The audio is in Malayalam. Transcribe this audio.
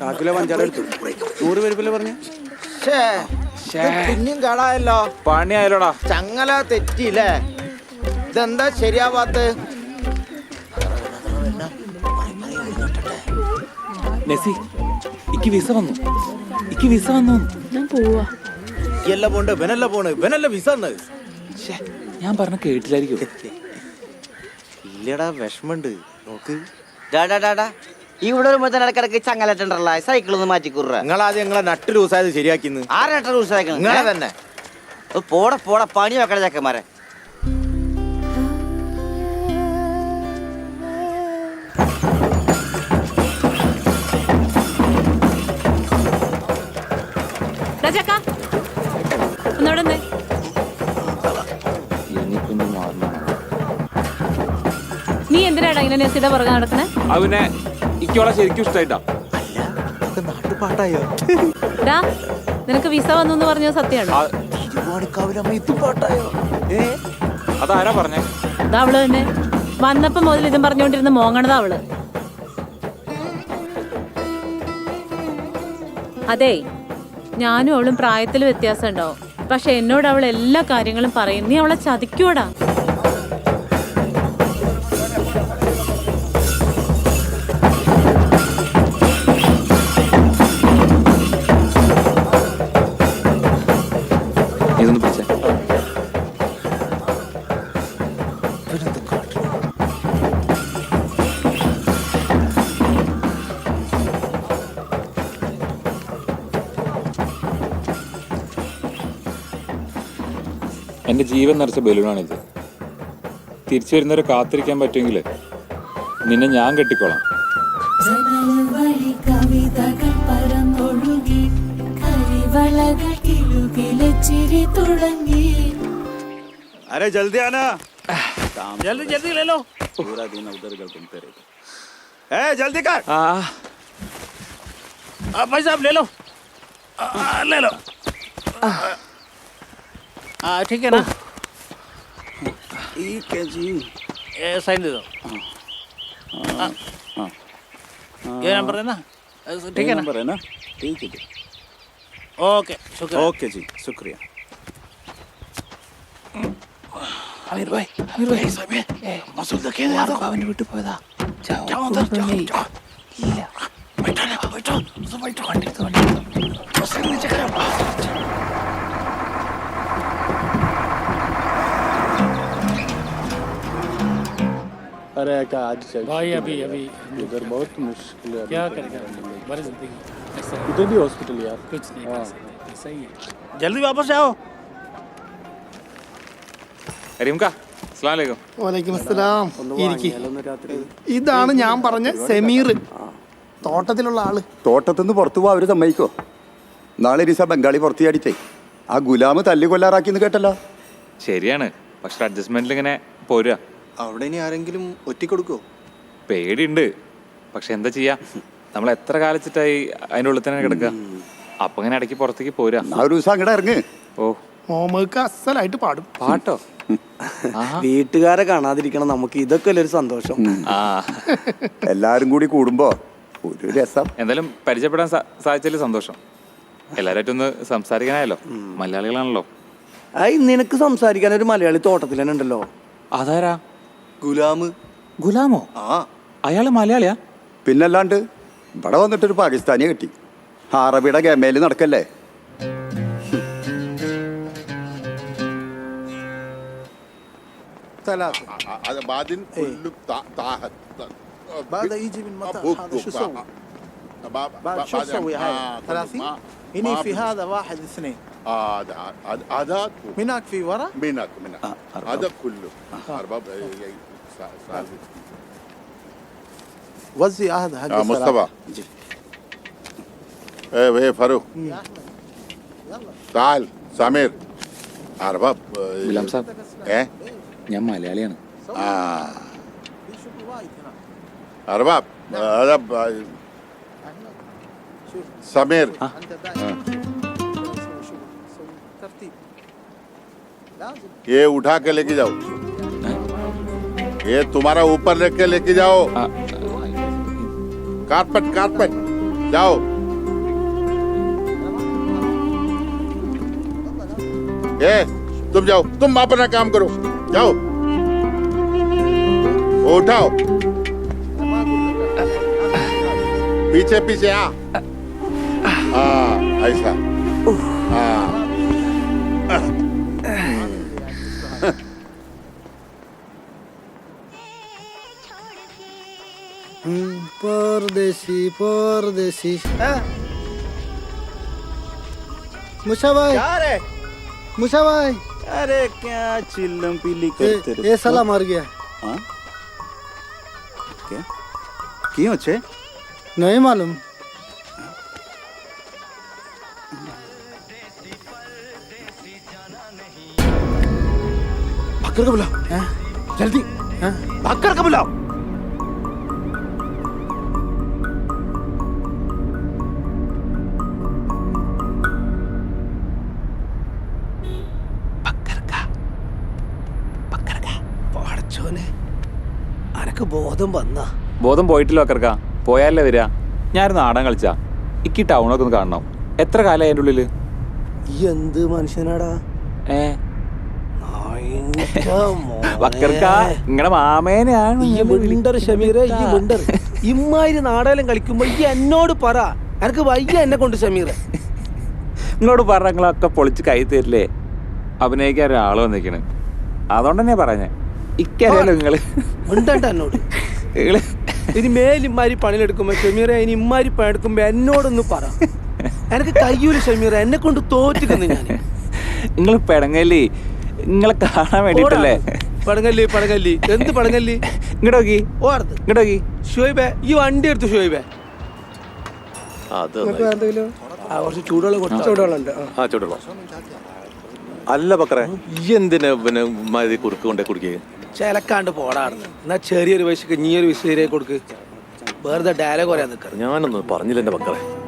കാക്കിലോ പഞ്ചാര എടുത്തു. നൂറ് പേരിപ്പല്ലേ പറഞ്ഞു? പിന്നെയും കേടായല്ലോ. പണിയായാലോടാ ചങ്ങല തെറ്റിയില്ലേ? ഇതെന്താ ശരിയാവാത്ത നെസി ഇക്ക് വിസ വന്നു. ഇക്ക് വിസ വന്നു. ഞാൻ പോവാ. എല്ലാം പോണ്ട്? ഇവനല്ല പോണ്. ഇവനല്ല വിസ തന്നത് ഞാൻ പറഞ്ഞ കേട്ടില്ലായിരിക്കും. ഇല്ലടാ വിഷമുണ്ട് നോക്ക്. ഡാ ഡാ ഡാടാ ഇവിടെ വരുമ്പോ തന്നെ ഇടക്കിടക്ക് ചങ്ങലറ്റുണ്ടല്ല സൈക്കിൾ ഒന്ന് മാറ്റിക്കുറ നിങ്ങൾ ആദ്യം നിങ്ങളെ നട്ട് ലൂസായത് ശരിയാക്കിന്ന്. നട്ട് റൂൾസ് നിങ്ങളെ? തന്നെ. പോട പോട പണി വെക്കണ ചക്കന്മാരെ. നീ എന്തിനാടാ ഇങ്ങനെ നെസിയുടെ പുറകെ നടക്കണേ? അവനെ ഇക്കോളെ ശരിക്കും ഇഷ്ടായിട്ടാ. നാട്ടുപാട്ടായോ? ഡാ നിനക്ക് വിസ വന്നു എന്ന് പറഞ്ഞത് സത്യമാണോ തിരുവാണിക്കാവിലമ്മ ഇത് പാട്ടായോ? ഏ? അതാരാ പറഞ്ഞേ? അതാ അവൾ തന്നെ. വന്നപ്പോ മുതൽ ഇതും പറഞ്ഞോണ്ടിരുന്ന മോങ്ങണതാ അവൾ. അതെ ഞാനും അവളും പ്രായത്തിൽ വ്യത്യാസം ഉണ്ടാവും പക്ഷെ എന്നോട് അവൾ എല്ലാ കാര്യങ്ങളും പറയും. നീ അവളെ ചതിക്കൂടാ ഇതൊന്ന് പിടിച്ചേ. എന്റെ ജീവൻ നിറച്ച ബലൂണാണിത്. തിരിച്ചു വരുന്നവരെ കാത്തിരിക്കാൻ പറ്റുമെങ്കിൽ നിന്നെ ഞാൻ കെട്ടിക്കോളാം. കവിതകൾ പരന്നൊഴുകി കരിവളകൾ കിലുകിലച്ചിരി തുടങ്ങി अरे जल्दी आना ജൽദി ജൽദി ലേലോ पूरा दिन उधर उधर घूमते रहते ए जल्दी कर ആ भाई साहब ले लो आ, आ, ले लो हाँ ठीक है ना ठीक है जी ये साइन दे दो हाँ। ये नंबर है ना ठीक है ना नंबर है ना ठीक है जी ओके शुक्रिया ओके जी शुक्रिया अमीर भाई अमीर भाई साहब ये मसूद देखे यार को അവനെ വിട്ടു പോയതാ जाओ उधर जाओ जाओ ഇല്ല अरे का आज चल भाई अभी अभी इधर बहुत मुश्किल है क्या करेगा बड़ी जिंदगी ऐसा इधर भी हॉस्पिटल यार कुछ नहीं कर सकते सही है जल्दी वापस आओ കരീംക അസ്സലാമു അലൈക്കും വലൈക്കും അസ്സലാം ഇരിക്ക്. ഇതാണ് ഞാൻ പറഞ്ഞ സമീർ തോട്ടത്തിലുള്ള ആള് തോട്ടത്തുനിന്ന് പുറത്തു പോവാ അവര് സമ്മതിക്കോ നാളെ ദിവസം ബംഗാളി പുറത്തു ചാടിച്ചേ ആ ഗുലാമ് തല്ലി കൊല്ലാറാക്കിന്ന് കേട്ടല്ലോ ശരിയാണ് പക്ഷെ അഡ്ജസ്റ്റ്മെന്റിൽ ഇങ്ങനെ പോരുക അവിടെ ഇനി ആരെങ്കിലും ഒറ്റിക്കൊടുക്കോ പേടിയുണ്ട്. പക്ഷെ എന്താ ചെയ്യാ? നമ്മൾ എത്ര കാലിച്ചിട്ടായി അതിന്റെ ഉള്ളിൽ തന്നെ കിടക്കുക? അപ്പൊ ഇങ്ങനെ ഇടയ്ക്ക് പുറത്തേക്ക് പോരാ ആ ഒരു ദിവസം അങ്ങോട്ട് ഇറങ്ങ്. ഓ. മോമക്ക് അസലായിട്ട് പാടും. പാട്ടോ? വീട്ടുകാരെ കാണാതിരിക്കണം. നമുക്ക് ഇതൊക്കെ ഒരു സന്തോഷം. ആ. എല്ലാരും കൂടി കൂടുമ്പോ ഒരു രസം. എന്തായാലും പരിചയപ്പെടാൻ സാ- സാധിച്ചതിൽ സന്തോഷം. എല്ലാവരായിട്ടും ഒന്ന് സംസാരിക്കാനായല്ലോ. മലയാളികളാണല്ലോ. ഐ നിനക്ക് സംസാരിക്കാൻ ഒരു മലയാളി തോട്ടത്തിൽ തന്നെ ഉണ്ടല്ലോ. അതാരാ? ഗുലാമ് ഗുലാമോ ആ അയാള് മലയാളിയാ പിന്നല്ലാണ്ട് ഇവിടെ വന്നിട്ടൊരു പാകിസ്ഥാനിയെ കിട്ടി അറബിയുടെ ഗമേല് നടക്കല്ലേ ثلاثة بعدين كله تع- تعهد بعد يجي من مطار بوك- هذا بوك. شو اسوي؟ بعد بعد شو اسوي هاي؟ ثلاثين؟ هني في هذا واحد اثنين اه هذا هذا- هذا هناك في ورا منك منك هذا كله ارباب وزي هذا حق مصطفى جي ايه ايه فاروق يا احمد يلا تعال سمير عرباب بالامسات ايه يا اما اللي علينا اه في شغل وايد هنا عرباب هذا سمير ये उठा के लेके जाओ ये तुम्हारा ऊपर लेके लेके जाओ। कारपेट कारपेट जाओ। ए तुम जाओ तुम अपना काम करो जाओ। उठाओ। पीछे पीछे आ। हाँ ऐसा। हाँ परदेसी परदेसी मुसा भाई अरे मुसा भाई अरे क्या चिल्लम पीली ये, ये साला मर गया। क्यों? अच्छे नहीं मालूम। बकर का बुलाओ जल्दी। बकर का बुलाओ പഠിച്ചോനെ അനക്ക് ബോധം വന്നാ. ബോധം പോയിട്ടില്ല അക്കർക്ക. പോയാലേ വരിക ഞാനൊരു നാടൻ കളിച്ചാ. ഇക്ക് ടൗണൊക്കെ ഒന്ന് കാണണം. എത്ര കാലം അതിന്റെ ഉള്ളിൽ? ഈ എന്ത് മനുഷ്യനാടാ? ഏ. വക്കർക്ക നിങ്ങളുടെ മാമേനെയാണ് ഈ വിണ്ടർ ഷമീറെ ഈ വിണ്ടർ ഇമ്മാതിരി നാടകം കളിക്കുമ്പോ ഈ എന്നോട് പറ. എനക്ക് വയ്യ എന്നെ കൊണ്ട് ഷമീറെ. നിങ്ങളോട് പറഞ്ഞ നിങ്ങളൊക്കെ പൊളിച്ച് കൈ തരില്ലേ? അഭിനയിക്കാൻ ഒരാൾ വന്നിരിക്കണ്. അതുകൊണ്ട് തന്നെ പറഞ്ഞേ. ഇക്കറിയാലോ നിങ്ങൾ? മിണ്ടണ്ട എന്നോട്. നിങ്ങൾ ഇനി മേൽ ഇമ്മാരി പണിയെടുക്കുമ്പോ ഷമീറ ഇനി ഇമ്മാരി പണിയെടുക്കുമ്പോ എന്നോടൊന്ന് പറ. എനക്ക് കയ്യൂല ഷമീറ എന്നെ കൊണ്ട് തോറ്റിക്കുന്നു ഞാൻ നിങ്ങൾ പിടങ്ങല്ലേ. നിങ്ങളെ കാണാൻ വേണ്ടിട്ടല്ലേ? പടങ്ങല്ലി പടങ്ങല്ലി. എന്ത് പടങ്ങല്ലി? ഇങ്ങോട്ട് നോക്കി. ഓർത്ത് ഇങ്ങോട്ട് നോക്കി. ഷോയിബേ ഈ വണ്ടി എടുത്തു ഷോയിബേ കുറച്ച് ചൂടുവെള്ളം കൊടുത്തു. ചൂടുവെള്ളം ഉണ്ട്. ആ. ചൂടുള്ള അല്ല പക്കറേ. ഈ എന്തിനാ പിന്നെ മതി കുറുക്ക് കൊണ്ടേ കുടിക്കുക ചിലക്കാണ്ട് പോടാറുണ്ട് എന്നാ ചെറിയൊരു പൈസക്ക് നീ ഒരു വിസ കൊടുക്ക്. വേറെ ഡയലോഗ് പറയാൻ നിൽക്കാറ് ഞാനൊന്നും പറഞ്ഞില്ല എന്റെ ബക്കറെ